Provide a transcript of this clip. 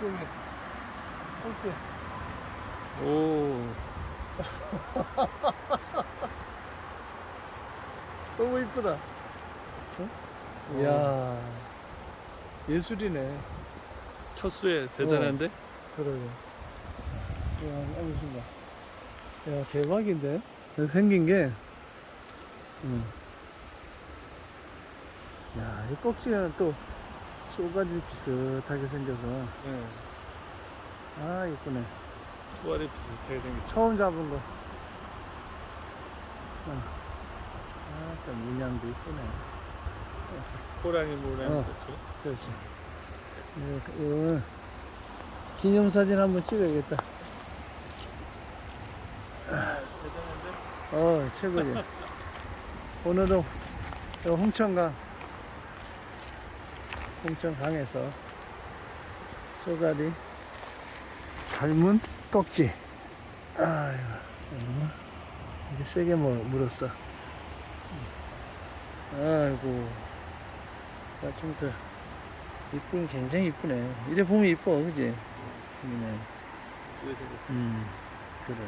물고기. 꼭지. 오. 너무 이쁘다. 어? 이야. 예술이네. 첫 수에 대단한데? 그러게. 야, 아니, 순간. 야, 대박인데? 생긴 게, 음. 야, 이 꼭지는 또, 쏘가지 비슷하게 생겨서, 네. 아, 이쁘네. 소알이 비슷하게 생겼죠. 처음 잡은 거. 어. 아, 또 문양도 이쁘네. 호랑이 모양 어. 그렇죠. 그렇지. 이거, 이거 기념사진 한번 찍어야겠다. 대단한데? 어, 최고지. 오늘은 요 홍천강, 홍천강에서 쏘가리 닮은 꼭지. 아이고, 어, 이게 세게 물- 물었어. 아이고, 나좀더 이쁘긴 굉장히 이쁘네. 이래 보면 이뻐, 그지? 네. 음, 그래.